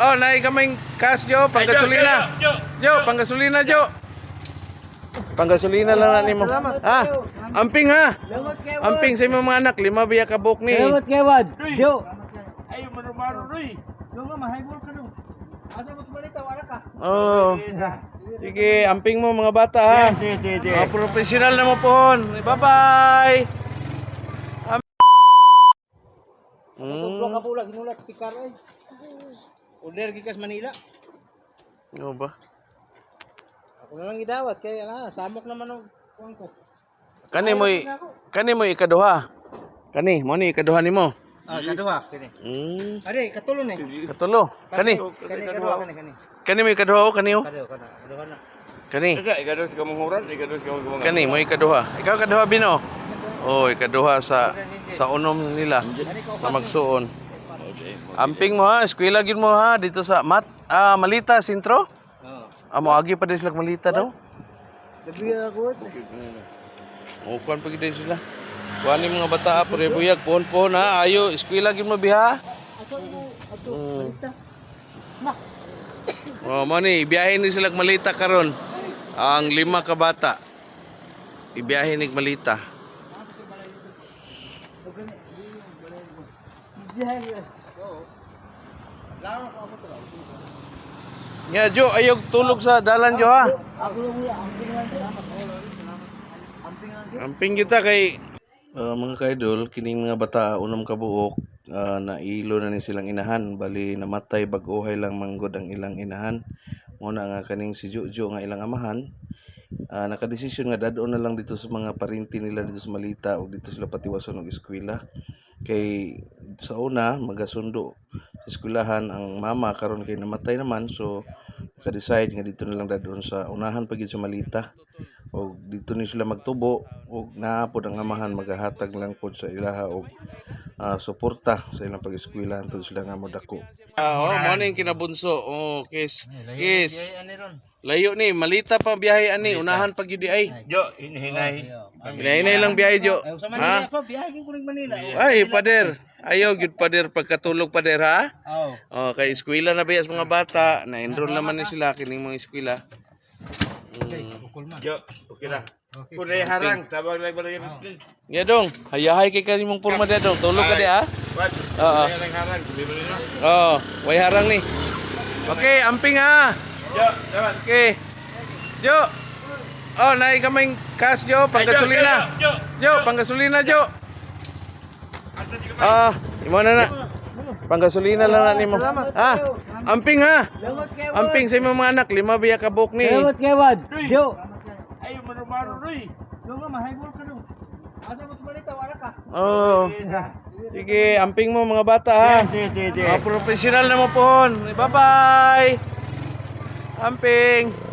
Oh, naay kamay cash Jo, panggasolina. Jo, Jo, panggasolina Jo. Panggasolina lang na nimo. Ha? Amping ha. Amping sa imong mga anak, lima biya ka book ni. Salamat kay Wad. Jo. Ay, marumaro Roy. Jo nga mahaybol ka no. Asa mo sumalita wala ka. Oh. Sige, amping mo mga bata ha. Sige, sige, sige. Mga professional na mo pohon. Bye-bye. Tudlo Hmm. ka pula ginulat speaker oy. Order gikas Manila. Ano ba? Ako na lang gidawat kay ana samok naman og kuan ko. Kani mo kani mo ikaduha. Kani mo ni ikaduha nimo. Ah, kaduha kini. Hmm. Ade, katulon ni. Katulo. Kani. Kani kaduha kani kani. Kani mo ikaduha o kani o? Kaduha kana. Kaduha na. Kani. Isa, ikados ka manghuran, ikados ka manghuran. Kani mo ikaduha. Ikaw kaduha bino. Oh, ikaduha sa sa unom nila na magsuon. Amping mo ha, eskwela gyud mo ha dito sa Mat ah, Malita Sentro. Oo. Amo agi pa din sila Malita daw. Gabi ako. O kuan pa gid sila. Kuan ni mga bata pare buyag pohon pohon ha. Ayo eskwela gyud mo biha. Ato ato Mm. balita. Oh, mo ni ibiyahe ni sila Malita karon. Ang lima ka bata. Ibiyahe ni Malita. Ya Jo, ayog tulog sa dalan Jo ha. Amping kita kay uh, mga kaidol kining mga bata unom ka buok uh, na ilo na ni silang inahan. Bali namatay bag-uhay lang manggod ang ilang inahan. Muna nga kaning si Jojo nga ilang amahan. Uh, nakadesisyon nga dadon na lang dito sa mga parinti nila dito sa Malita o dito sila patiwasan og eskwela kay sa una magasundo. Sa eskwelahan ang mama karon kay namatay naman so naka-decide nga dito na lang dadon sa unahan pagid sa Malita. O dito ni sila magtubo o naapod ang amahan magahatag lang pod sa ilaha og ah, suporta sa ilang pag-eskwela antod sila nga modako. Ah, oh, mo ning kinabunso. Oh, kiss. Kiss. Layo ni, malita pa biyahe ani, unahan pag yun di ay. Jo, hinahinay. Hinahinay lang biyahe jo. Ha? Ay, pader. Ayaw gyud pader pagkatulog pader ha. Oh. Oh, kay eskwela na biya sa mga bata, na-enroll naman ni sila kining mga eskwela. Mm. Bukol man. Jo, okay na. Kulay harang, tabag lang ba lang Ya dong, hayahay kay kanimong purma dia dong. Tulog ka di ha. What? Oo. Kulay lang harang, bibili na. Oh, way harang ni. Okay, amping ha. Jo, dapat. Okay. Jo. Oh, naay kamay cash Jo, panggasolina. Jo, Jo, panggasolina Jo. Ah, imo na na. Panggasolina lang na nimo. Ha? Amping ha. Kay Amping sa imong mga anak, lima biya ka book ni. Salamat kay Wad. Jo. Marumaro Roy. Jo nga ka no. Asa mo sumalita wala ka. Oh. Sige, amping mo mga bata ha. Sige, sige, sige. Mga professional na mo pohon. Bye-bye. Amping.